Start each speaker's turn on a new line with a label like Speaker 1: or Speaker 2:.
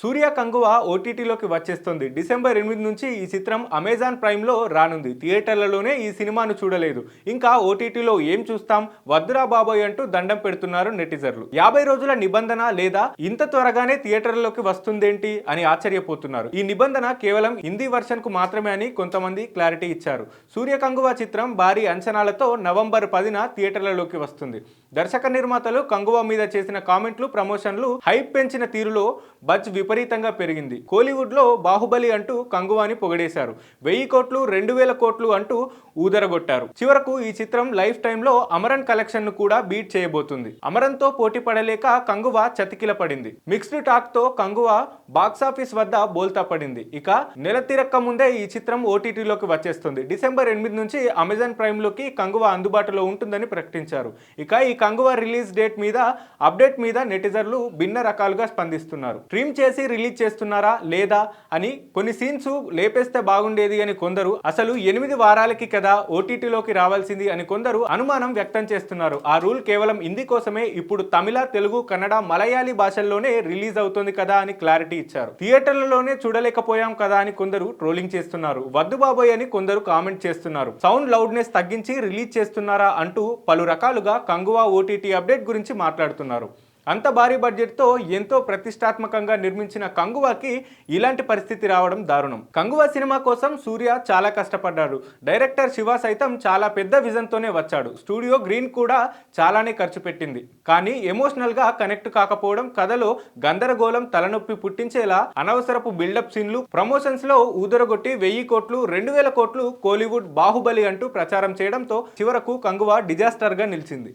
Speaker 1: సూర్య కంగువ ఓటీటీలోకి వచ్చేస్తుంది. డిసెంబర్ ఎనిమిది నుంచి ఈ చిత్రం అమెజాన్ ప్రైమ్లో రానుంది. థియేటర్లలోనే ఈ సినిమాను చూడలేదు. ఇంకా ఓటీటీలో ఏం చూస్తాం? వద్దురా బాబోయ్ అంటూ దండం పెడుతున్నారు నెటిజర్లు యాభై రోజుల నిబంధన లేదా ఇంత త్వరగానే థియేటర్లలోకి వస్తుందేంటి అని ఆశ్చర్యపోతున్నారు. ఈ నిబంధన కేవలం హిందీ వర్షన్కు మాత్రమే అని కొంతమంది క్లారిటీ ఇచ్చారు. సూర్య కంగువ చిత్రం భారీ అంచనాలతో నవంబర్ పదిన థియేటర్లలోకి వస్తుంది. దర్శక నిర్మాతలు కంగువ మీద చేసిన కామెంట్లు ప్రమోషన్లు హైప్ పెంచిన తీరులో బజ్ విపరీతంగా పెరిగింది. కోలీవుడ్లో బాహుబలి అంటూ కంగువాని పొగడేశారు. వెయ్యి కోట్లు రెండు వేల కోట్లు అంటూ ఊదరగొట్టారు. చివరకు ఈ చిత్రం లైఫ్ టైంలో అమరన్ కలెక్షన్ను కూడా బీట్ చేయబోతుంది. అమరన్తో పోటీ పడలేక కంగువ చతికిల పడింది. మిక్స్డ్ టాక్తో కంగువ బాక్సాఫీస్ వద్ద బోల్తా పడింది. ఇక నెల తిరక్క ముందే ఈ చిత్రం ఓటీటీలోకి వచ్చేస్తుంది. డిసెంబర్ ఎనిమిది నుంచి అమెజాన్ ప్రైమ్లోకి కంగువ అందుబాటులో ఉంటుందని ప్రకటించారు. ఇక ఈ కంగువ రిలీజ్ డేట్ మీద అప్డేట్ మీద నెటిజర్లు భిన్న రకాలుగా స్పందిస్తున్నారు. ట్రిమ్ చేసి రిలీజ్ చేస్తున్నారా లేదా అని కొన్ని సీన్స్ లేపేస్తే బాగుండేది అని కొందరు అసలు ఎనిమిది వారాలకి కదా ఓటీటీలోకి రావాల్సింది అని కొందరు అనుమానం వ్యక్తం చేస్తున్నారు. ఆ రూల్ కేవలం హిందీ కోసమే ఇప్పుడు తమిళ తెలుగు కన్నడ మలయాళీ భాషల్లోనే రిలీజ్ అవుతుంది కదా అని క్లారిటీ ఇచ్చారు. థియేటర్లలోనే చూడలేకపోయాం కదా అని కొందరు ట్రోలింగ్ చేస్తున్నారు. వద్దు బాబోయ్ అని కొందరు కామెంట్ చేస్తున్నారు. సౌండ్ లౌడ్నెస్ తగ్గించి రిలీజ్ చేస్తున్నారా అంటూ పలు రకాలుగా కంగువా ఓటీటీ అప్డేట్ గురించి మాట్లాడుతున్నారు. అంత భారీ బడ్జెట్తో ఎంతో ప్రతిష్టాత్మకంగా నిర్మించిన కంగువాకి ఇలాంటి పరిస్థితి రావడం దారుణం. కంగువ సినిమా కోసం సూర్య చాలా కష్టపడ్డాడు. డైరెక్టర్ శివ సైతం చాలా పెద్ద విజన్తోనే వచ్చాడు. స్టూడియో గ్రీన్ కూడా చాలానే ఖర్చు పెట్టింది. కానీ ఎమోషనల్గా కనెక్ట్ కాకపోవడం కథలో గందరగోళం తలనొప్పి పుట్టించేలా అనవసరపు బిల్డప్ సీన్లు ప్రమోషన్స్లో ఊదరగొట్టి వెయ్యి కోట్లు రెండు వేల కోట్లు కోలీవుడ్ బాహుబలి అంటూ ప్రచారం చేయడంతో చివరకు కంగువ డిజాస్టర్గా నిలిచింది.